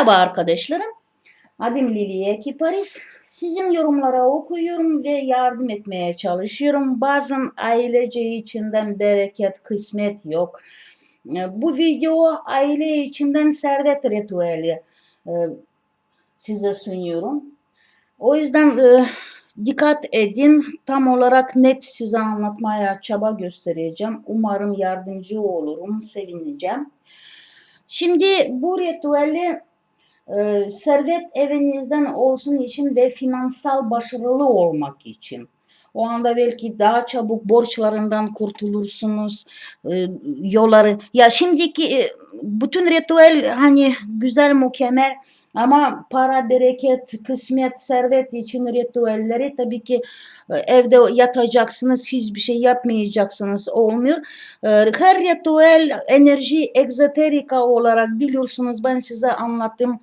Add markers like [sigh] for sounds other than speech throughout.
Merhaba arkadaşlarım. Adım Liliye Kiparis. Sizin yorumlara okuyorum ve yardım etmeye çalışıyorum. Bazen ailece içinden bereket, kısmet yok. E, Bu video aile içinden servet ritüeli e, size sunuyorum. O yüzden e, dikkat edin. Tam olarak net size anlatmaya çaba göstereceğim. Umarım yardımcı olurum, sevineceğim. Şimdi bu ritüeli e, servet evinizden olsun için ve finansal başarılı olmak için. O anda belki daha çabuk borçlarından kurtulursunuz. E, yolları ya şimdiki e, bütün ritüel hani güzel mükemmel ama para, bereket, kısmet, servet için ritüelleri tabii ki e, evde yatacaksınız, hiçbir şey yapmayacaksınız olmuyor. E, Her ritüel enerji egzoterika olarak biliyorsunuz ben size anlattım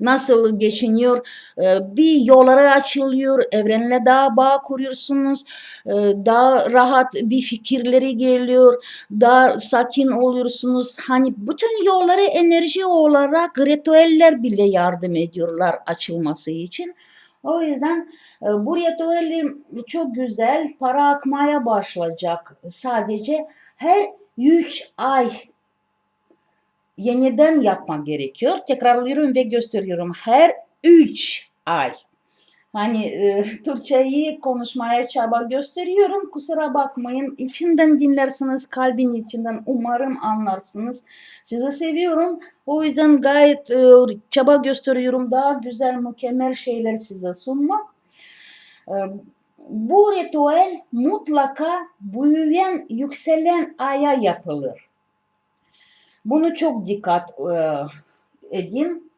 nasıl geçiniyor? Ee, bir yolları açılıyor evrenle daha bağ kuruyorsunuz. Ee, daha rahat bir fikirleri geliyor daha sakin oluyorsunuz. Hani bütün yolları enerji olarak ritüeller bile yardım ediyorlar açılması için. O yüzden e, bu ritüeli çok güzel para akmaya başlayacak. Sadece her 3 ay yeniden yapmak gerekiyor. Tekrarlıyorum ve gösteriyorum. Her 3 ay. Hani e, [laughs] Türkçeyi konuşmaya çaba gösteriyorum. Kusura bakmayın. İçinden dinlersiniz. Kalbin içinden umarım anlarsınız. Sizi seviyorum. O yüzden gayet e, çaba gösteriyorum. Daha güzel, mükemmel şeyler size sunmak. E, bu ritüel mutlaka büyüyen, yükselen aya yapılır. Bunu çok dikkat e, edin.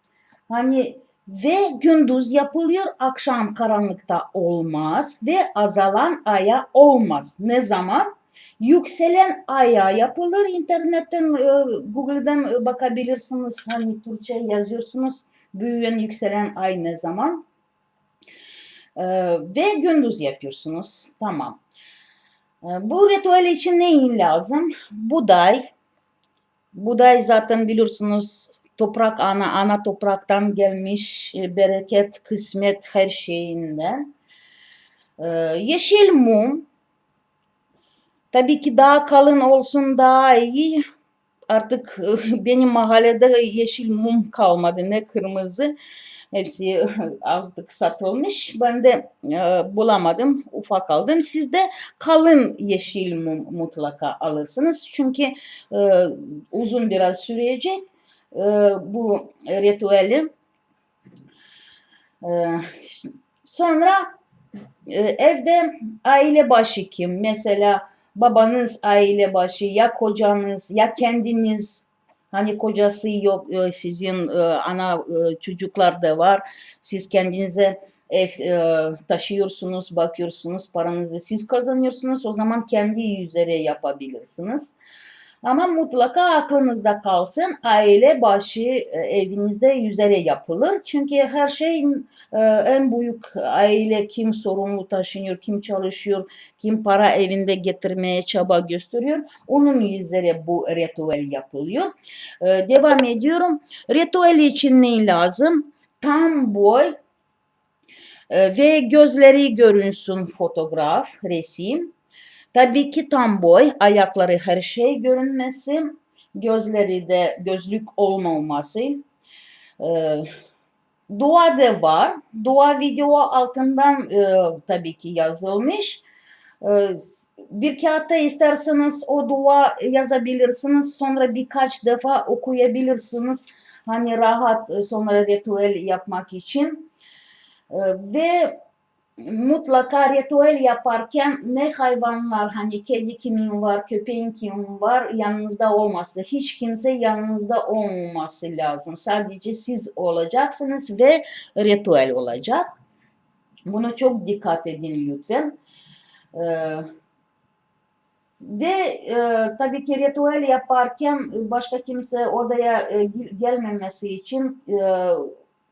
Hani ve gündüz yapılıyor, akşam karanlıkta olmaz ve azalan aya olmaz. Ne zaman? Yükselen aya yapılır. İnternetten, e, Google'dan bakabilirsiniz. Hani Türkçe yazıyorsunuz. Büyüyen yükselen ay ne zaman? E, ve gündüz yapıyorsunuz. Tamam. E, bu ritüel için neyin lazım? Buğday, Buğday zaten biliyorsunuz toprak ana, ana topraktan gelmiş e, bereket, kısmet her şeyinden. Ee, yeşil mum tabii ki daha kalın olsun daha iyi. Artık [laughs] benim mahallede yeşil mum kalmadı ne kırmızı. Hepsi artık satılmış. Ben de e, bulamadım. Ufak aldım. Siz de kalın yeşil mum mutlaka alırsınız. Çünkü e, uzun biraz sürecek e, bu ritüeli. E, sonra e, evde aile başı kim? Mesela babanız aile başı ya kocanız ya kendiniz Hani kocası yok e, sizin e, ana e, çocuklar da var. Siz kendinize ev taşıyorsunuz, bakıyorsunuz, paranızı siz kazanıyorsunuz. O zaman kendi üzere yapabilirsiniz. Ama mutlaka aklınızda kalsın aile başı e, evinizde üzere yapılır. Çünkü her şeyin e, en büyük aile kim sorumlu taşınıyor, kim çalışıyor, kim para evinde getirmeye çaba gösteriyor. Onun üzere bu ritüel yapılıyor. E, devam ediyorum. Ritüel için ne lazım? Tam boy ve gözleri görünsün fotoğraf, resim Tabii ki tam boy, ayakları her şey görünmesi, gözleri de gözlük olmaması. Ee, dua da var. Dua video altından e, tabii ki yazılmış. Ee, bir kağıtta isterseniz o dua yazabilirsiniz. Sonra birkaç defa okuyabilirsiniz. Hani rahat e, sonra ritüel yapmak için. Ee, ve mutlaka ritüel yaparken ne hayvanlar hani kedi kimin var, köpeğin kimin var yanınızda olması. Hiç kimse yanınızda olmaması lazım. Sadece siz olacaksınız ve ritüel olacak. Buna çok dikkat edin lütfen. Ee, ve e, tabii ki ritüel yaparken başka kimse odaya e, gelmemesi için e,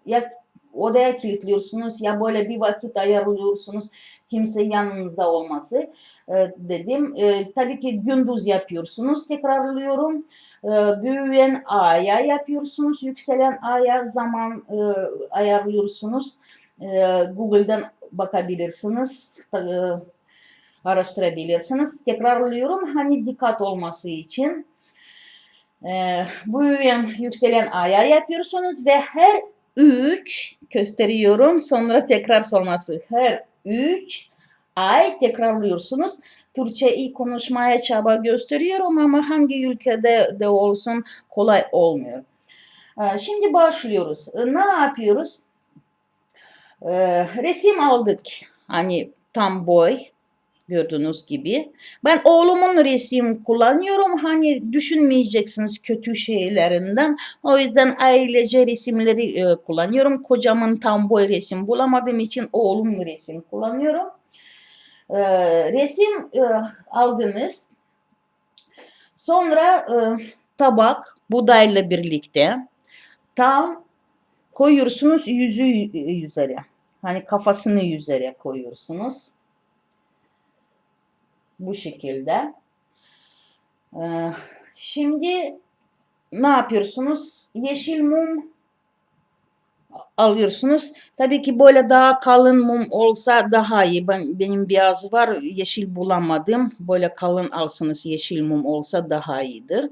ya odaya kilitliyorsunuz ya böyle bir vakit ayarlıyorsunuz. kimse yanınızda olması e, dedim. E, tabii ki gündüz yapıyorsunuz. Tekrarlıyorum. E, büyüyen aya yapıyorsunuz. Yükselen aya zaman e, ayarlıyorsunuz. E, Google'dan bakabilirsiniz. E, araştırabilirsiniz. Tekrarlıyorum. Hani dikkat olması için. E, büyüyen yükselen aya yapıyorsunuz ve her 3 gösteriyorum. Sonra tekrar sorması. Her 3 ay tekrarlıyorsunuz. Türkçeyi konuşmaya çaba gösteriyorum ama hangi ülkede de olsun kolay olmuyor. Ee, Şimdi başlıyoruz. Ee, Ne yapıyoruz? Ee, Resim aldık. Hani tam boy gördüğünüz gibi. Ben oğlumun resim kullanıyorum. Hani düşünmeyeceksiniz kötü şeylerinden. O yüzden ailece resimleri e, kullanıyorum. Kocamın tam boy resim bulamadığım için oğlum resim kullanıyorum. Ee, resim e, aldınız. Sonra e, tabak budayla birlikte tam koyuyorsunuz yüzü y- üzere. Hani kafasını üzere koyuyorsunuz. Bu şekilde. Ee, şimdi ne yapıyorsunuz? Yeşil mum alıyorsunuz. Tabii ki böyle daha kalın mum olsa daha iyi. Ben, benim beyaz var yeşil bulamadım. Böyle kalın alsınız yeşil mum olsa daha iyidir.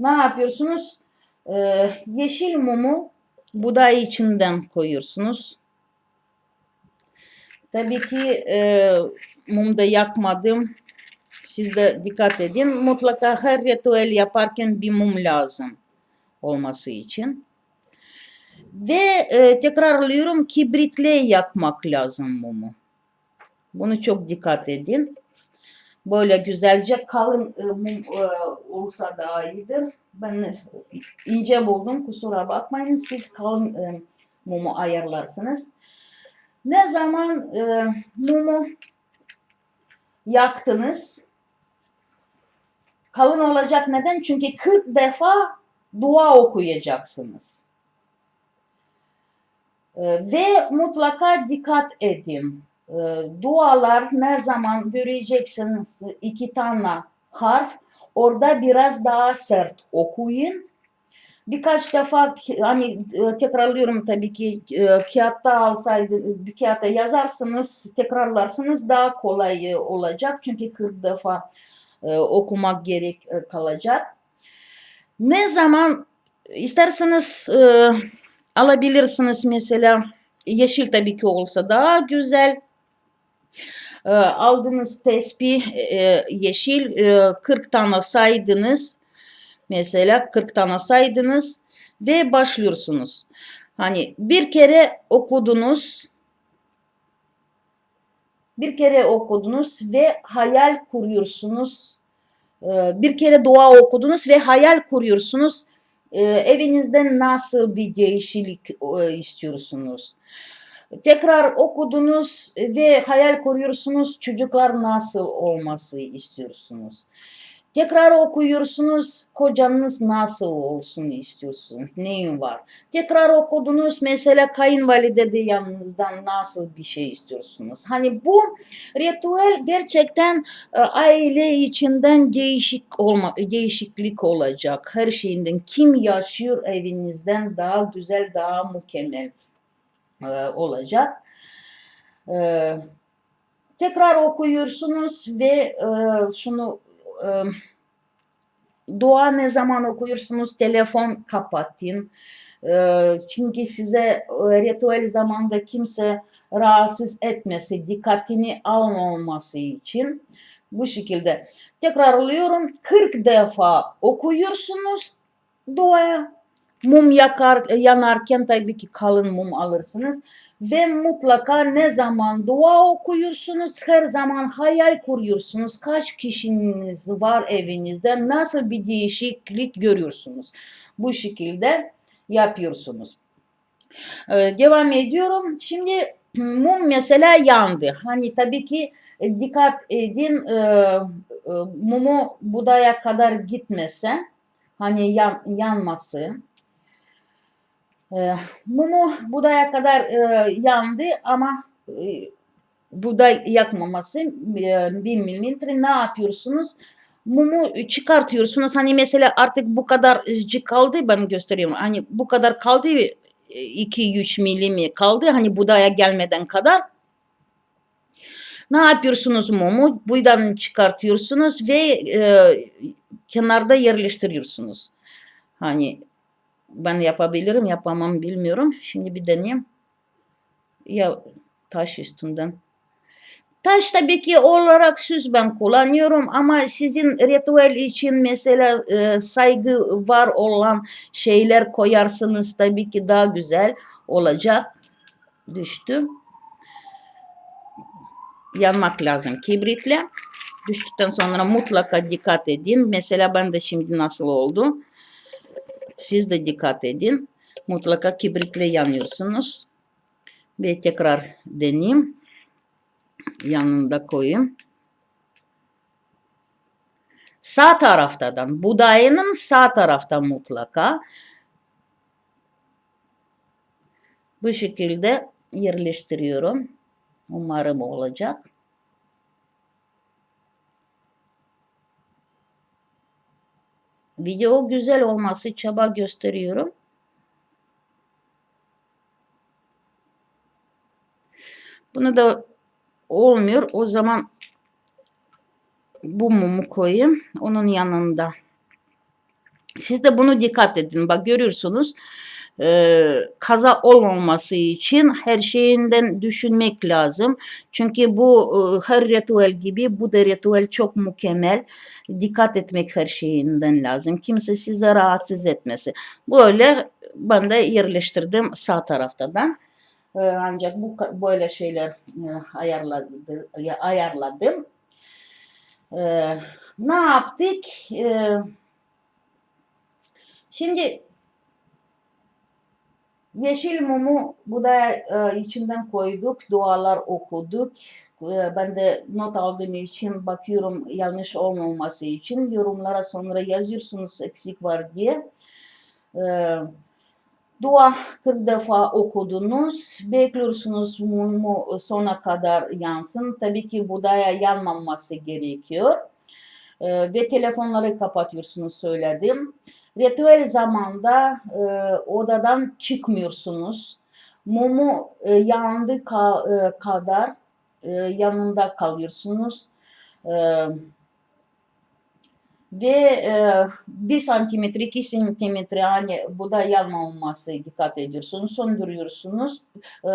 Ne yapıyorsunuz? Ee, yeşil mumu buday içinden koyuyorsunuz. Tabii ki e, mumda yakmadım. Siz de dikkat edin. Mutlaka her ritüel yaparken bir mum lazım olması için. Ve e, tekrarlıyorum kibritle yakmak lazım mumu. Bunu çok dikkat edin. Böyle güzelce kalın e, mum e, olsa daha iyidir. Ben ince buldum kusura bakmayın. Siz kalın e, mumu ayarlarsınız. Ne zaman e, mumu yaktınız? Kalın olacak neden? Çünkü 40 defa dua okuyacaksınız. E, ve mutlaka dikkat edin. E, dualar ne zaman göreceksiniz iki tane harf orada biraz daha sert okuyun. Birkaç defa hani e, tekrarlıyorum tabii ki e, kağıtta alsaydı bir kağıtta yazarsınız tekrarlarsınız daha kolay e, olacak. Çünkü 40 defa okumak gerek kalacak. Ne zaman isterseniz alabilirsiniz mesela yeşil tabii ki olsa daha güzel. Aldığınız tespih yeşil e, 40 tane saydınız. Mesela 40 tane saydınız ve başlıyorsunuz. Hani bir kere okudunuz. Bir kere okudunuz ve hayal kuruyorsunuz. Ee, Bir kere dua okudunuz ve hayal kuruyorsunuz. Ee, Evinizde nasıl bir değişiklik e, istiyorsunuz? Tekrar okudunuz ve hayal kuruyorsunuz. Çocuklar nasıl olması istiyorsunuz? Tekrar okuyorsunuz, kocanız nasıl olsun istiyorsunuz, neyin var? Tekrar okudunuz, mesela kayınvalide de yanınızdan nasıl bir şey istiyorsunuz? Hani bu ritüel gerçekten e, aile içinden değişik olma, değişiklik olacak. Her şeyinden kim yaşıyor evinizden daha güzel, daha mükemmel e, olacak. E, tekrar okuyorsunuz ve şunu dua ne zaman okuyorsunuz telefon kapatın. E, çünkü size ritüel zamanda kimse rahatsız etmesi, dikkatini almaması için bu şekilde. Tekrarlıyorum 40 defa okuyorsunuz dua. Mum yakar, yanarken tabii ki kalın mum alırsınız. Ve mutlaka ne zaman dua okuyorsunuz, her zaman hayal kuruyorsunuz. Kaç kişiniz var evinizde, nasıl bir değişiklik görüyorsunuz. Bu şekilde yapıyorsunuz. Ee, devam ediyorum. Şimdi [clears throat] mum mesela yandı. Hani tabii ki e, dikkat edin e, e, mumu budaya kadar gitmese, hani yan, yanması. E, mumu budaya kadar e, yandı ama e, buğday yakmaması e, 1 mililitre ne yapıyorsunuz? Mumu çıkartıyorsunuz. Hani mesela artık bu kadar kaldı ben gösteriyorum. Hani bu kadar kaldı 2-3 milim kaldı hani budaya gelmeden kadar. Ne yapıyorsunuz mumu? Buradan çıkartıyorsunuz ve e, kenarda yerleştiriyorsunuz. Hani ben yapabilirim yapamam bilmiyorum. Şimdi bir deneyeyim. Ya taş üstünden. Taş tabii ki olarak süs ben kullanıyorum ama sizin ritüel için mesela e, saygı var olan şeyler koyarsınız tabii ki daha güzel olacak. Düştü. Yanmak lazım kibritle. Düştükten sonra mutlaka dikkat edin. Mesela ben de şimdi nasıl oldu. Siz de dikkat edin. Mutlaka kibritle yanıyorsunuz. Ve tekrar deneyeyim yanında koyayım. Sağ taraftadan, budayının sağ tarafta mutlaka bu şekilde yerleştiriyorum. Umarım olacak. Video güzel olması çaba gösteriyorum. Bunu da olmuyor. O zaman bu mumu koyayım. Onun yanında. Siz de bunu dikkat edin. Bak görüyorsunuz. Ee, kaza olmaması için her şeyinden düşünmek lazım. Çünkü bu e, her ritüel gibi bu da ritüel çok mükemmel. Dikkat etmek her şeyinden lazım. Kimse size rahatsız etmesi. Böyle ben de yerleştirdim sağ taraftadan. Ee, ancak bu böyle şeyler e, ayarladım. ayarladım. Ee, ne yaptık? Ee, şimdi yeşil mumu bu da e, içinden koyduk, dualar okuduk. Ben de not aldığım için bakıyorum yanlış olmaması için yorumlara sonra yazıyorsunuz eksik var diye. Ee, Dua 40 defa okudunuz. Bekliyorsunuz mumu sona kadar yansın. Tabii ki budaya yanmaması gerekiyor. Ee, ve telefonları kapatıyorsunuz söyledim. Ritüel zamanda e, odadan çıkmıyorsunuz. Mumu e, yandı ka, e, kadar e, yanında kalıyorsunuz. Evet ve e, 1 santimetre 2 santimetre hani bu da yanmaması dikkat ediyorsunuz söndürüyorsunuz e,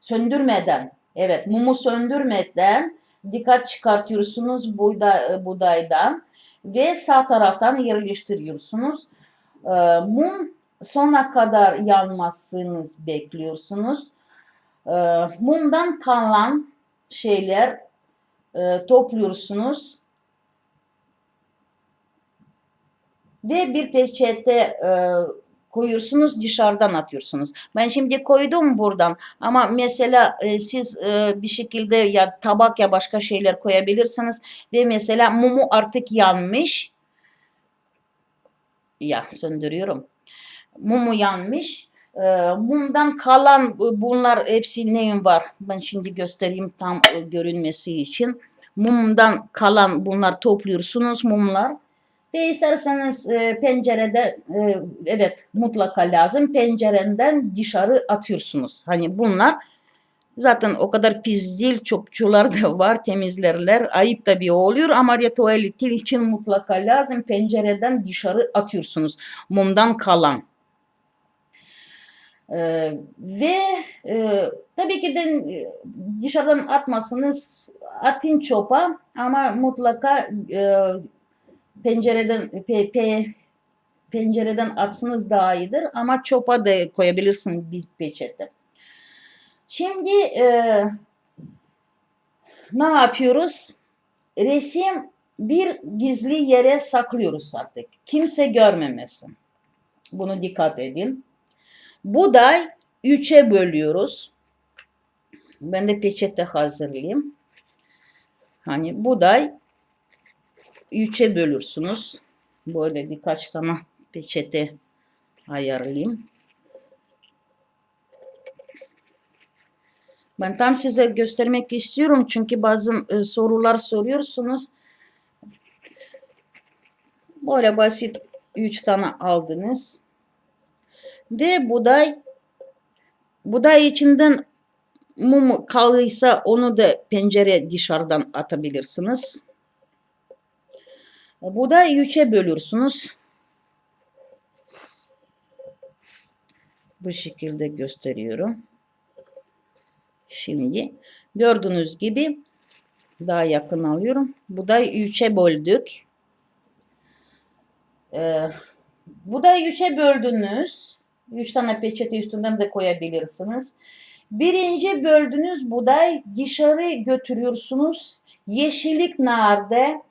söndürmeden evet mumu söndürmeden dikkat çıkartıyorsunuz buğday, budaydan ve sağ taraftan yerleştiriyorsunuz. E, mum sona kadar yanmasını bekliyorsunuz. E, mumdan kalan şeyler e, topluyorsunuz. Ve bir peçete e, koyuyorsunuz dışarıdan atıyorsunuz. Ben şimdi koydum buradan ama mesela e, siz e, bir şekilde ya tabak ya başka şeyler koyabilirsiniz ve mesela mumu artık yanmış. Ya söndürüyorum. Mumu yanmış. E, mumdan kalan bunlar hepsi neyin var? Ben şimdi göstereyim tam e, görünmesi için. Mumdan kalan bunlar topluyorsunuz mumlar ve isterseniz e, pencerede e, evet mutlaka lazım pencereden dışarı atıyorsunuz. Hani bunlar zaten o kadar pis değil çöpçüler de var temizlerler ayıp tabii oluyor ama tuvalet için mutlaka lazım pencereden dışarı atıyorsunuz mumdan kalan. Ee, ve e, tabii ki de e, dışarıdan atmasınız atın çopa ama mutlaka e, pencereden pe, pe, pencereden atsanız daha iyidir ama çopa da koyabilirsin bir peçete. Şimdi e, ne yapıyoruz? Resim bir gizli yere saklıyoruz artık. Kimse görmemesin. Bunu dikkat edin. Buday üçe bölüyoruz. Ben de peçete hazırlayayım. Hani buday üçe bölürsünüz. Böyle birkaç tane peçete ayarlayayım. Ben tam size göstermek istiyorum çünkü bazı e, sorular soruyorsunuz. Böyle basit 3 tane aldınız. Ve buğday buğday içinden mum kalıysa onu da pencere dışarıdan atabilirsiniz. Buğday üçe bölürsünüz. Bu şekilde gösteriyorum. Şimdi gördüğünüz gibi daha yakın alıyorum. Buğday üçe böldük. Ee, buğday üçe böldünüz. Üç tane peçete üstünden de koyabilirsiniz. Birinci böldüğünüz buğday dışarı götürüyorsunuz. Yeşillik nerede?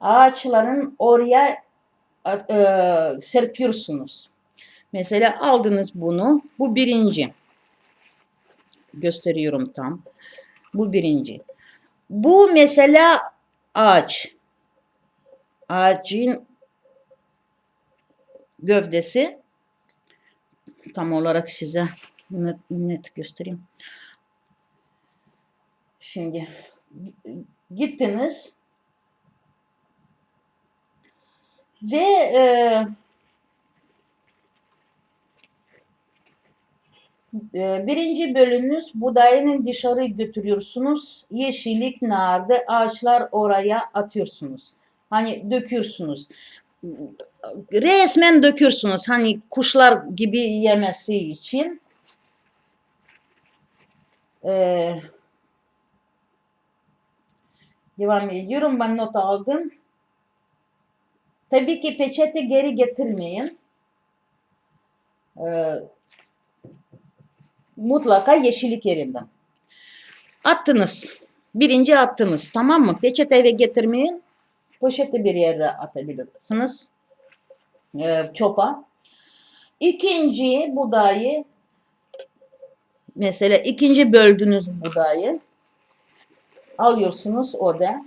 Ağaçların oraya e, serpiyorsunuz. Mesela aldınız bunu. Bu birinci. Gösteriyorum tam. Bu birinci. Bu mesela ağaç. Ağacın gövdesi. Tam olarak size net, net göstereyim. Şimdi gittiniz ve e, e, birinci bölümünüz buğdayını dışarı götürüyorsunuz. Yeşillik nerede? Ağaçlar oraya atıyorsunuz. Hani döküyorsunuz. Resmen döküyorsunuz. Hani kuşlar gibi yemesi için. Ee, devam ediyorum. Ben not aldım. Tabii ki peçete geri getirmeyin. Ee, mutlaka yeşillik yerinden. Attınız. Birinci attınız. Tamam mı? Peçete eve getirmeyin. Poşeti bir yerde atabilirsiniz. Ee, çopa. İkinci budayı mesela ikinci böldünüz budayı alıyorsunuz o da.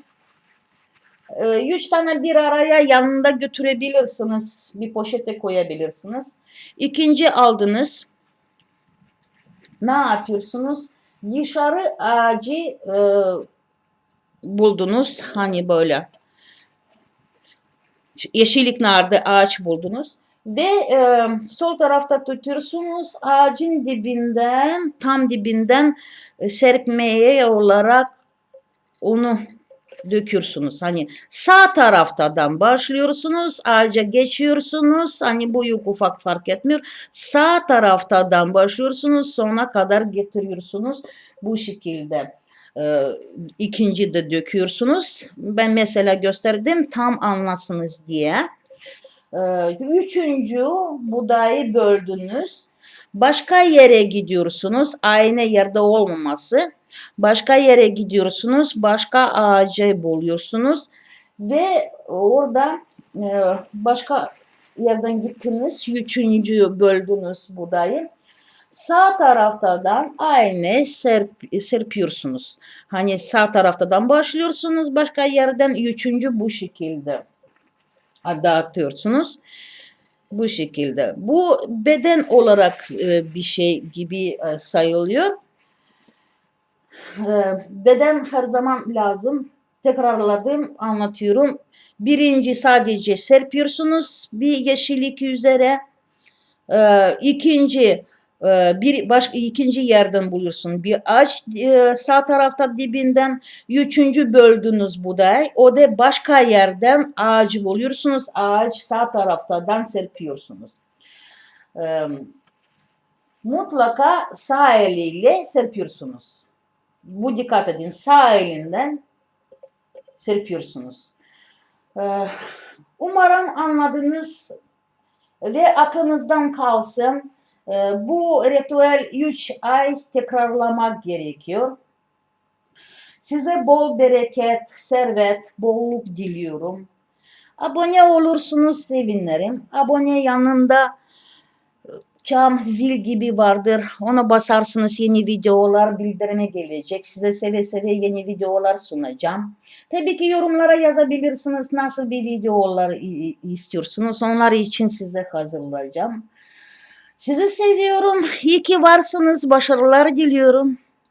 Ee, üç tane bir araya yanında götürebilirsiniz. Bir poşete koyabilirsiniz. İkinci aldınız. Ne yapıyorsunuz? Dışarı ağacı e, buldunuz. Hani böyle yeşillik nerede ağaç buldunuz. Ve e, sol tarafta tutuyorsunuz ağacın dibinden tam dibinden serpmeye olarak onu döküyorsunuz. Hani sağ taraftadan başlıyorsunuz, ağaca geçiyorsunuz. Hani büyük ufak fark etmiyor. Sağ taraftadan başlıyorsunuz, sona kadar getiriyorsunuz. Bu şekilde e, ikinci de döküyorsunuz. Ben mesela gösterdim tam anlasınız diye. E, üçüncü budayı böldünüz. Başka yere gidiyorsunuz. Aynı yerde olmaması. Başka yere gidiyorsunuz. Başka ağacı buluyorsunuz. Ve orada e, başka yerden gittiniz. Üçüncü böldünüz budayı. Sağ taraftadan aynı serp, serpiyorsunuz. Hani sağ taraftadan başlıyorsunuz. Başka yerden üçüncü bu şekilde dağıtıyorsunuz. Bu şekilde. Bu beden olarak e, bir şey gibi e, sayılıyor. E, beden her zaman lazım. Tekrarladım, anlatıyorum. Birinci sadece serpiyorsunuz bir yeşillik üzere. İkinci bir başka ikinci yerden bulursun bir ağaç sağ tarafta dibinden üçüncü böldünüz buğday o da başka yerden ağacı buluyorsunuz ağaç sağ taraftadan serpiyorsunuz mutlaka sağ eliyle serpiyorsunuz bu dikkat edin sağ elinden serpiyorsunuz umarım anladınız ve aklınızdan kalsın bu ritüel 3 ay tekrarlamak gerekiyor. Size bol bereket, servet, bolluk diliyorum. Abone olursunuz sevinirim. Abone yanında çam zil gibi vardır. Ona basarsınız yeni videolar bildirime gelecek. Size seve seve yeni videolar sunacağım. Tabii ki yorumlara yazabilirsiniz nasıl bir videolar istiyorsunuz. Onlar için size hazırlayacağım. Sizi seviyorum. İyi ki varsınız. Başarılar diliyorum.